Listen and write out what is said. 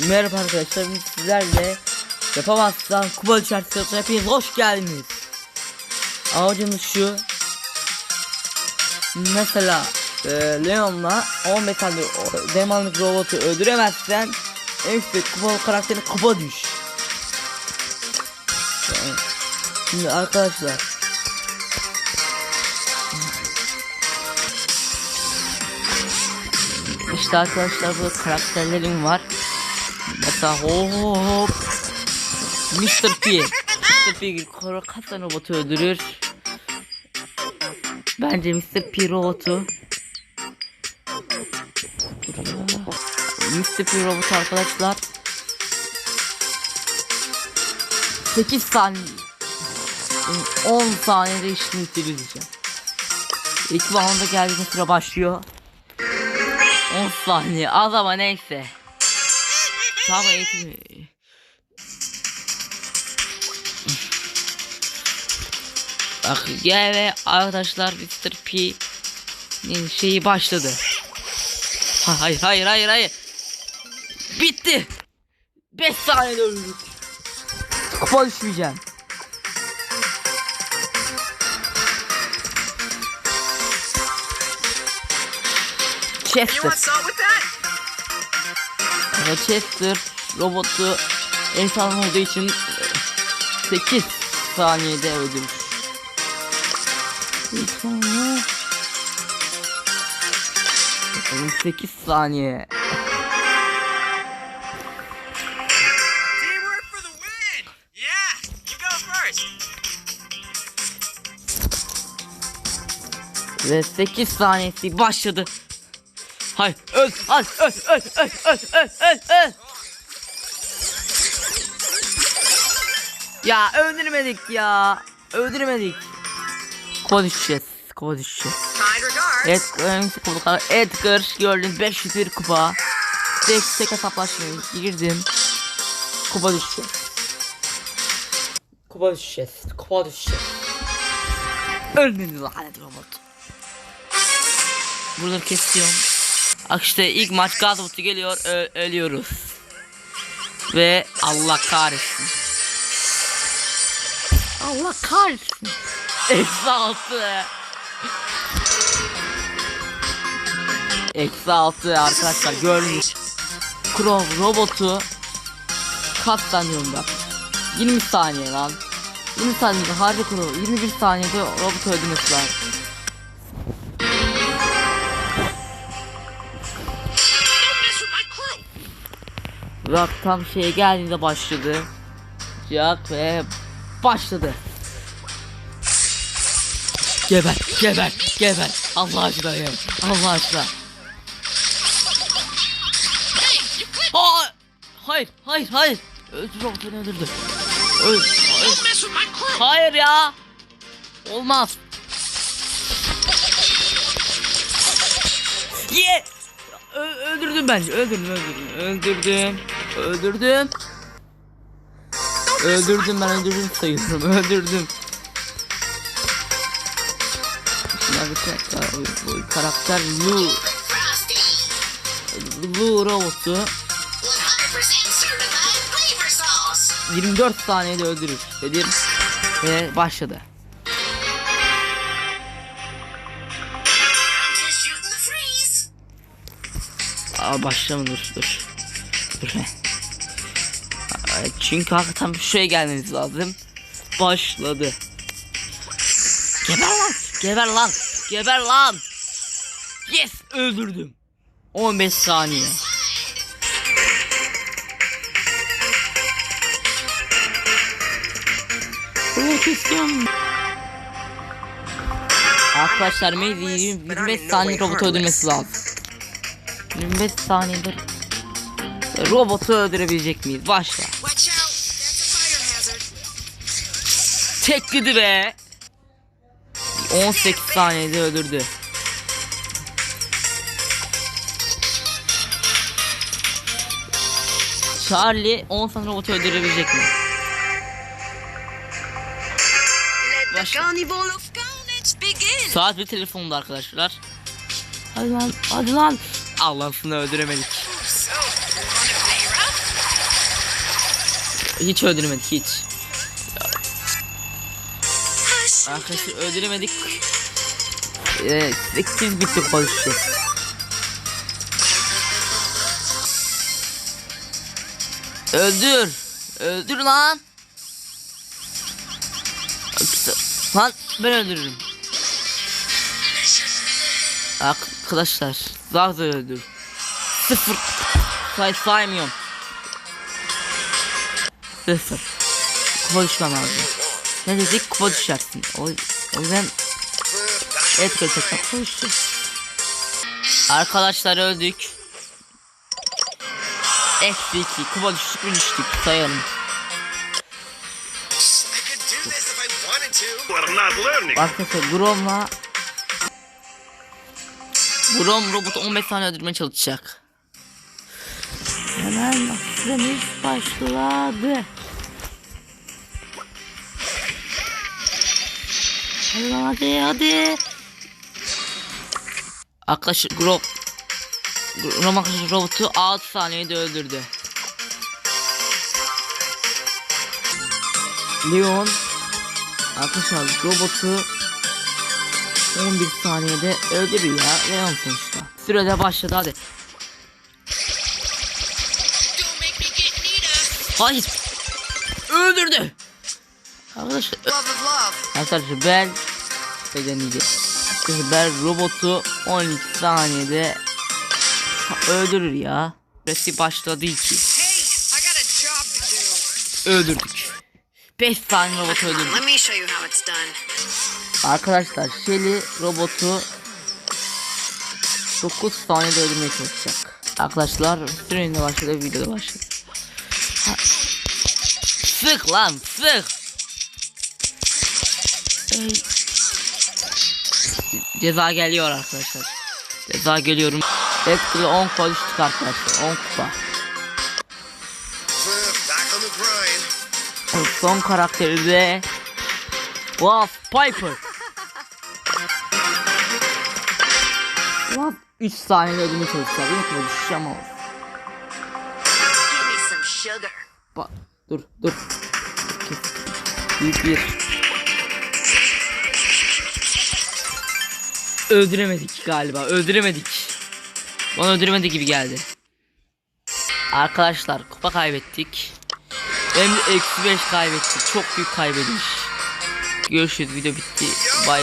Merhaba arkadaşlar sizlerle yapamazsan kupa düşerse hepiniz hoş geldiniz. Amacımız şu. Mesela e, Leon'la 15 tane o- demonlık robotu öldüremezsen en üstte kupalı karakterin kupa düş. Şimdi arkadaşlar İşte arkadaşlar bu karakterlerim var. Mesela hop Mr. P. Mr. P koro kaç tane robotu öldürür? Bence Mr. P robotu Mr. P robotu arkadaşlar 8 saniye 10 saniyede işini bitireceğim. İlk rounda geldiğinde sıra başlıyor. 10 saniye az ama neyse. Tamam eğitim. Bak gel ve arkadaşlar Mr. P'nin şeyi başladı. Ha, hayır hayır hayır hayır. Bitti. 5 saniyede öldük. Kupa düşmeyeceğim. Chester. Ve Chester robotu insan olduğu için 8 saniyede öldürür. 8 saniye. Bakalım 8 saniye. Ve 8 saniyesi başladı. Hay öl hay öl öl öl öl öl öl öl. Ya öldürmedik ya. Öldürmedik. Konuşacağız. Konuşacağız. Evet, önemlisi kupalar. Edgar gördüm 501 kupa. 5 tek hesaplaşmaya girdim. Kupa düşeceğiz. Kupa düşeceğiz. Kupa düşeceğiz. Ölmedi lanet robot. Buraları kesiyorum. Bak işte ilk maç Gazabut'u geliyor. Ölüyoruz. Ve Allah kahretsin. Allah kahretsin. Eksi altı. Eksi altı arkadaşlar gördünüz. Crow robotu katlanıyorum bak. 20 saniye lan. 20 saniyede harbi Crow 21 saniyede robotu öldürmesi lazım. Rock tam şeye geldiğinde başladı. Jack ve başladı. Geber, geber, geber. Allah aşkına geber. Allah aşkına. Hayır, hayır, hayır. Öldür o beni öldürdü. Öl, hayır. ya. Olmaz. Ye. Ö- öldürdüm bence. Öldürdüm, öldürdüm. Öldürdüm. Öldürdüm. Öldürdüm ben öldürdüm sayıyorum. Öldürdüm. Şimdi bir karakter, Lu. Lu robotu 100% certified flavor sauce. 24 saniyede öldürür dedim ve başladı. Aa başlama dur dur. Dur Çünkü hakikaten bir şeye gelmemiz lazım. Başladı. Geber lan! Geber lan! Geber lan! Yes! Öldürdüm. 15 saniye. Arkadaşlar Maze 25 saniye robotu öldürmesi lazım. 25 saniyede robotu öldürebilecek miyiz? Başla. Tekledi be. 18 saniyede öldürdü. Charlie 10 saniye robotu öldürebilecek mi? Başla. Saat bir telefonda arkadaşlar. Hadi lan, hadi lan. Allah'ını öldüremedik. Hiç öldüremedik hiç. Arkadaşlar öldüremedik. Ee, 8 bitti konuşacağız. Öldür. Öldür lan. Lan ben öldürürüm. Arkadaşlar zar zor öldür. Sıfır. Say saymıyorum. Sıfır. Kupa düşmem lazım. Ne dedik kupa düşersin. O, o yüzden et gerçekten kupa düştü. Arkadaşlar öldük. Eksi iki kupa düştük mü düştük sayalım. Arkadaşlar Grom'la Grom robotu 15 saniye öldürmeye çalışacak. Hemen süremiz başladı. Hadi hadi hadi. Arkadaşlar Grom arkadaşlar robotu 6 saniyede öldürdü. Leon Arkadaşlar robotu 11 saniyede öldürüyor ya Leon sonuçta. Sürede başladı hadi. Hayır. Öldürdü. Arkadaşlar. Arkadaşlar ben. Arkadaşlar ben robotu 12 saniyede öldürür ya. Süresi başladı ki. Öldürdük. 5 saniye robotu öldürdük. Arkadaşlar Shelly robotu 9 saniyede öldürmeye çalışacak. Arkadaşlar sürenin de başladı videoda başladı. Sık lan sık. Ceza geliyor arkadaşlar. Ceza geliyorum. Etkili 10 kupa düştük arkadaşlar. 10 kupa. Son karakteri de Wolf Piper. Wolf 3 saniyede ödümü çalışacak. Unutma düşeceğim ama. Bak dur dur. 2 1 Öldüremedik galiba. Öldüremedik. Bana öldüremedi gibi geldi. Arkadaşlar kupa kaybettik. Hem de eksi 5 kaybettik. Çok büyük kaybediş. Görüşürüz video bitti. Bye.